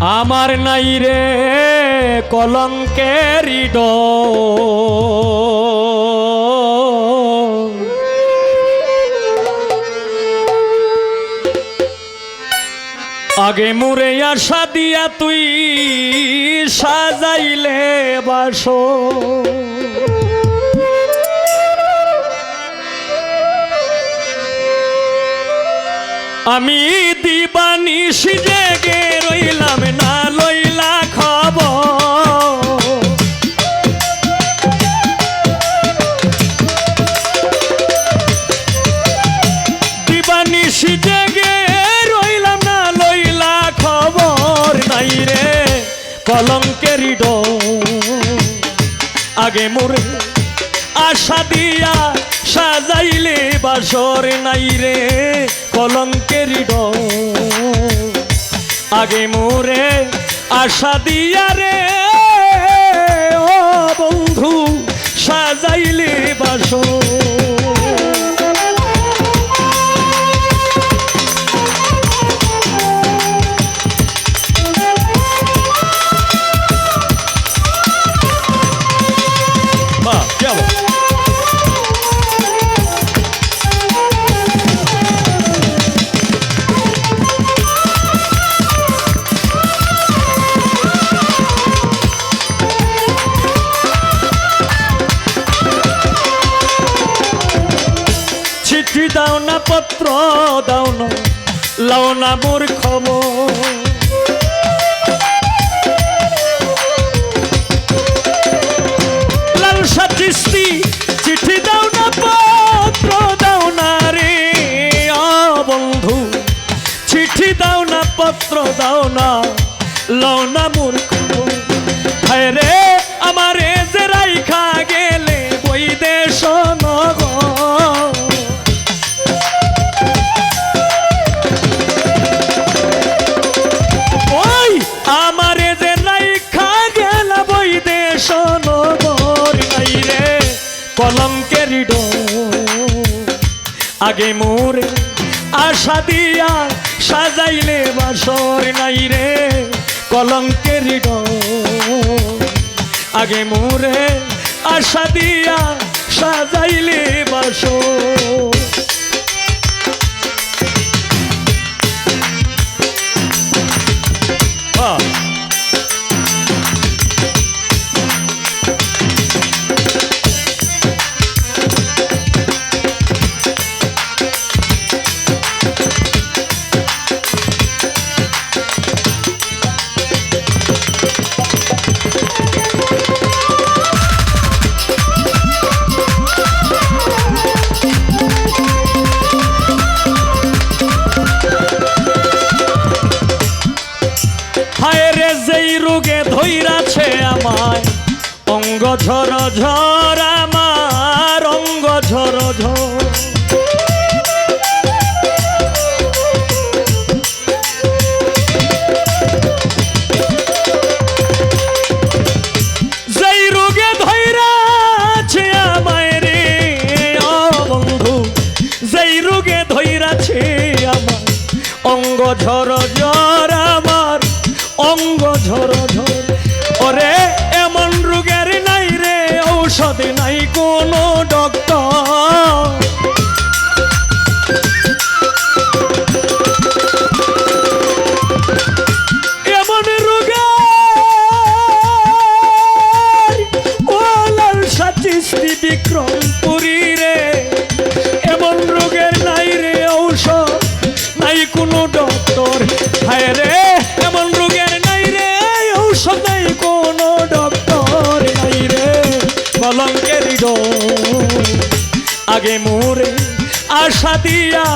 আমার নাই রে কলঙ্কের আগে মুরে আশা দিয়া তুই সাজাইলে বাসো। আমি দিবানিস জেগে রইলাম না লইলা খবর। দিবানিস জেগে রইলাম না লইলা খবর নাই রে কলঙ্কের আগে মোরে আশা দিয়া সাজাইলে বাসর নাই রে। আগে মোরে আশা দিয়া রে। দাও না পত্র, দাও না, লাও না মোর খবর। লালসা দৃষ্টি চিঠি পত্র, দাও না রে বন্ধু। চিঠি না পত্র লও কলঙ্কের আগে মোরে আশা দিয়া সাজাইলে বাসর নাই রে কলঙ্কের আগে মোরে আশা দিয়া সাজাইলে বাসর Ah. ঝর ঝর সাচিস্তি বিক্রম পুরী রে। এমন রোগের নাই রে নাই কোনো ডক্টর। হায় রে, এমন রোগের নাই রে, ঔষধ নাই কোনো ডক্টর নাই রে। আগে মোরে, আশা দিয়া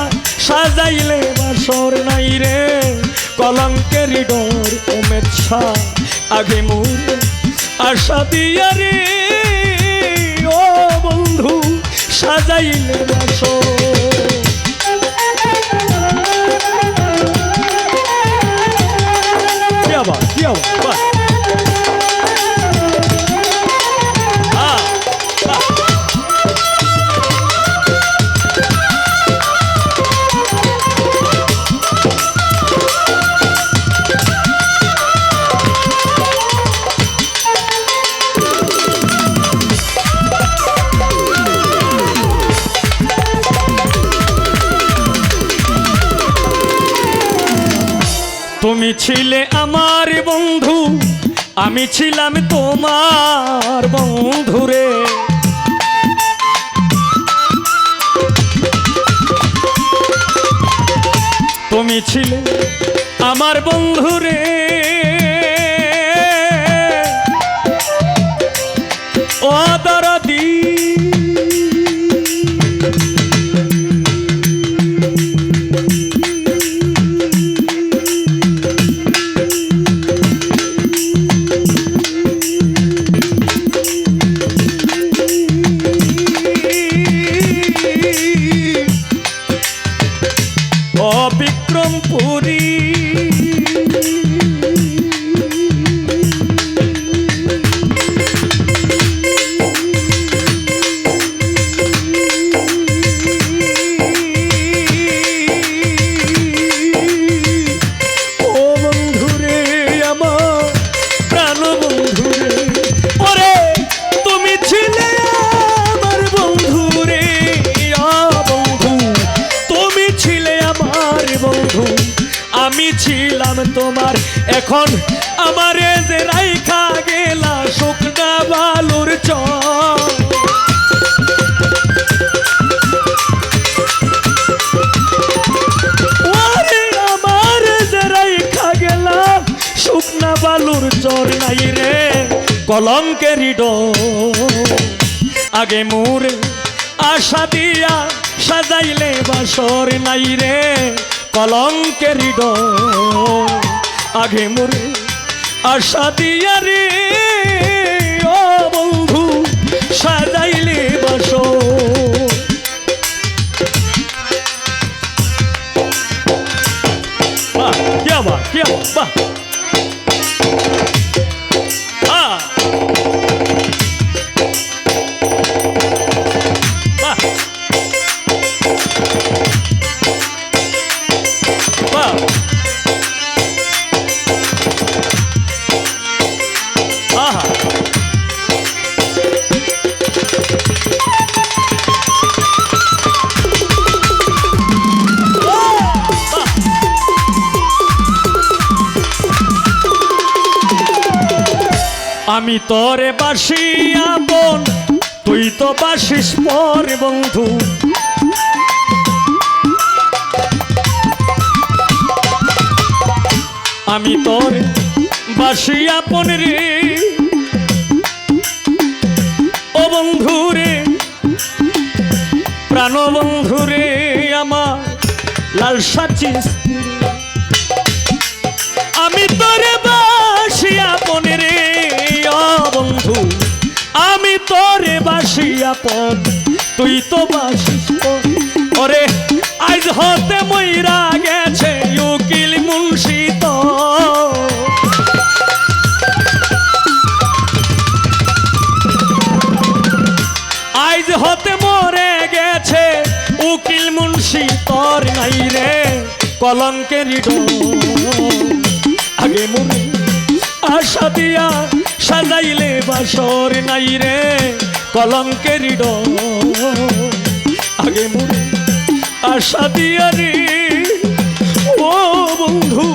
সাজাইলে বাসর নাই রে। কলঙ্কের ডর শাহ আগে মোরে, আশা দিয়া রে। সাজাইলে বাসর কি আবার কি আবার? তুমি ছিলে আমার বন্ধু আমি ছিলাম তোমার বন্ধুরে। তুমি ছিলে আমার বন্ধুরে। এখন আমারে যে রাইখা গেলা শুকনা বালুর চর। বালুর চর নাই রে কলঙ্কের আগে মোরে আশা দিয়া সাজাইলে বাসর নাই রে কলঙ্কের আগে মরে আশা দিয়া রে ও বন্ধু সাজাইলে বাসো। বাহ বাহ বাহ। আমি তোরে বাসি আপন, তুই তো বাসিস পর বন্ধু। আমি তোর বাসি আপন রে। ও বন্ধু রে প্রাণ বন্ধু রে আমার লাল সাচিস আমি তোরে বাসিয়া পনে রে বন্ধু। আমি তোরে বাসিয়া পন তুই তো বাসিস আজ হতে মইরা গেছে উকিল মুন্সি উকিল মুন্সি তোর নাই রে, কলঙ্কের আগে মনে আশা দিয়া সাজাইলে বাসর নাই রে, কলঙ্কের আগে মনে আশা দিয়া রে, ও বন্ধু,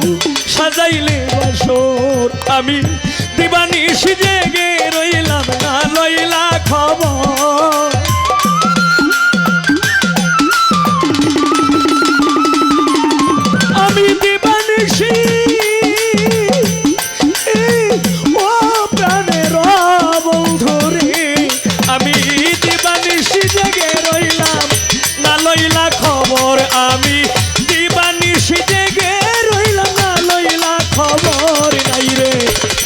সাজাইলে বাসর। আমি দিবানি জেগে রইলাম না লইলা খবর।